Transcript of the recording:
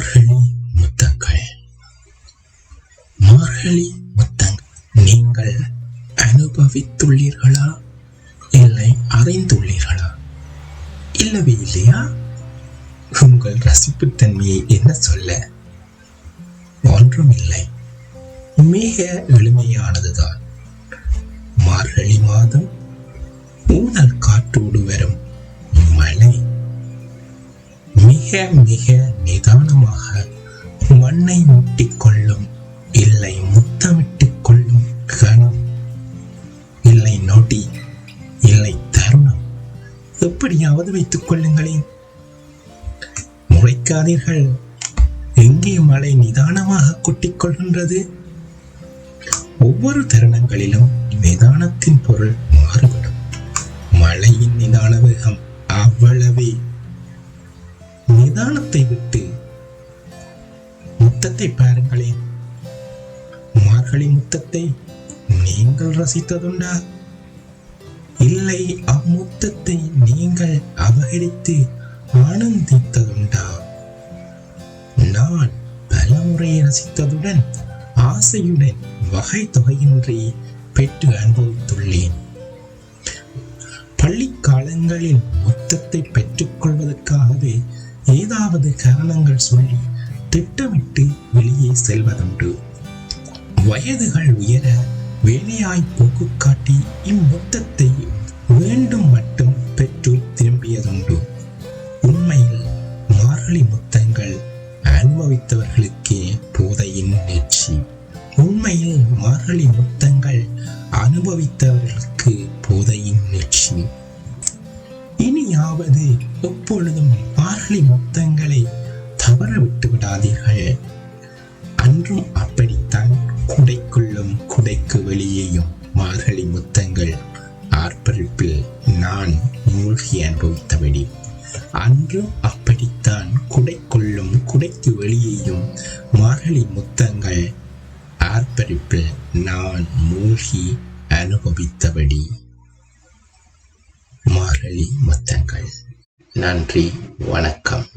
மார்கழி முத்தங்கள். மார்கழி முத்தங்கள் நீங்கள் அனுபவித்துள்ளீர்களா? இல்லை அறிந்துள்ளீர்களா? இல்லவே இல்லையா? உங்கள் ரசிப்புத்தன்மையை என்ன சொல்ல? ஒன்றும் இல்லை மிக எளிமையானதுதான். மார்கழி மாதம் ஊனல் மிக மிக நிதானமாக மண்ணை முட்டிக்கொள்ளும் இல்லை முத்தமிட்டுக் கொள்ளும் கணம். இல்லை நொடி இல்லை தருணம். எப்படியாவது வைத்துக் கொள்ளுங்களேன். முறைக்காதீர்கள் எங்கே மழை நிதானமாக கொட்டிக்கொள்கின்றது? ஒவ்வொரு தருணங்களிலும் நிதானத்தின் பொருள் மாறுபடும். மழையின் நிதான வேகம் அவ்வளவே. நிதானத்தை விட்டு முத்தத்தை பாருங்களேன் மார்கழி முத்தத்தை நீங்கள் ரசித்ததுண்டா? இல்லை அம்முத்தத்தை நீங்கள் அபகரித்து ஆனந்தித்ததுண்டா? நான் பலமுறை ரசித்ததுடன் ஆசையுடன் வகை தொகையின்றி பெற்று அனுபவித்துள்ளேன். பள்ளி காலங்களில் முத்தத்தை பெற்றுக்கொள்வதற்காகவே ஏதாவது காரணங்கள் சொல்லி திட்டமிட்டு வெளியே செல்வதுண்டு. வயதுகள் உயர வேலையாய் போக்கு காட்டி இம்மொத்தத்தை வேண்டும் மட்டும் பெற்று திரும்பியதுண்டு. உண்மையில் மார்கழி முத்தங்கள் அனுபவித்தவர்களுக்கே போதையின் நீட்சி. உண்மையில் மார்கழி முத்தங்கள் அனுபவித்தவர்களுக்கு போதையின் நீட்சி. இனியாவது எப்பொழுதும் பார்லி முத்தங்களை தவற விட்டு விடாதீர்கள். அன்றும் அப்படித்தான் குடைக்குள்ளும் குடைக்கு வெளியேயும் மார்கழி முத்தங்கள் ஆர்ப்பரிப்பில் நான் மூழ்கி அனுபவித்தபடி. அன்றும் அப்படித்தான் குடைக்குள்ளும் குடைக்கு வெளியேயும் மார்கழி முத்தங்கள் ஆர்ப்பரிப்பில் நான் மூழ்கி அனுபவித்தபடி. மார்கழி முத்தங்கள். நன்றி வணக்கம்.